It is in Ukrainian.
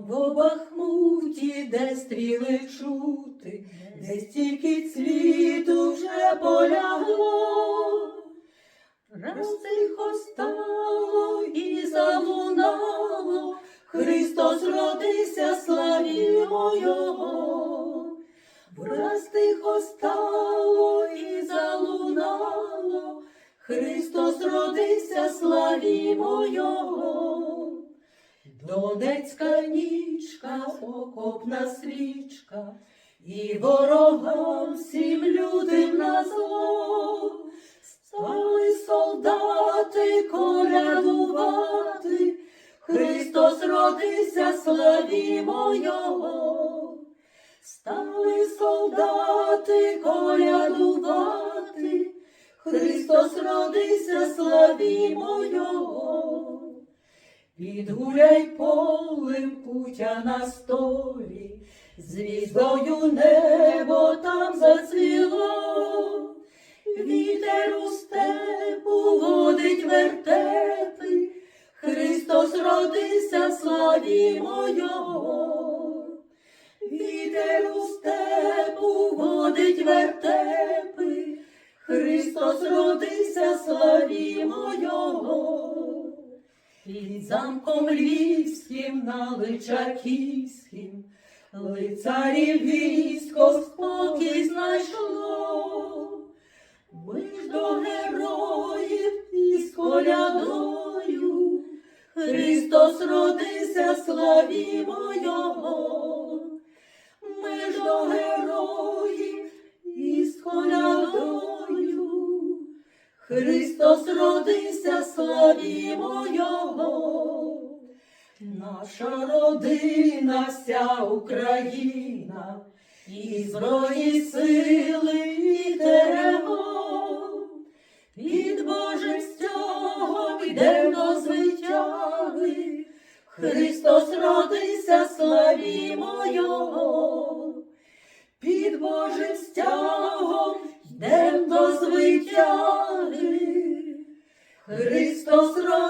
В Бахмуті, де стріли чути, де стільки цвіту вже полягло, раз тихо стало і залунало, Христос родився, славімо Його. Враз тихо стало і залунало, Христос родився, славімо Його. Донецька нічка, окопна свічка, і ворогам всім людям на зло. Стали солдати колядувати, Христос родився, славімо Його. Стали солдати колядувати, Христос родився, славімо Його. Підгуляй полем путя на столі, звіздою небо там зацвіло, вітер у степу водить вертепи, Христос родився, славімо Його. Вітер у степу водить вертепи, Христос родився, славімо Його. Під замком львівським на Личаківським лицарів військо спокій знайшло. Ми ж до героїв із колядою Христос родився, славімо Його. Христос родився, славімо Його. Наша родина, вся Україна, і збройні сили і теремо. Під Божим стягом йдем до звитяги. Христос родився, славімо Його. Під Божим стягом Христос славімо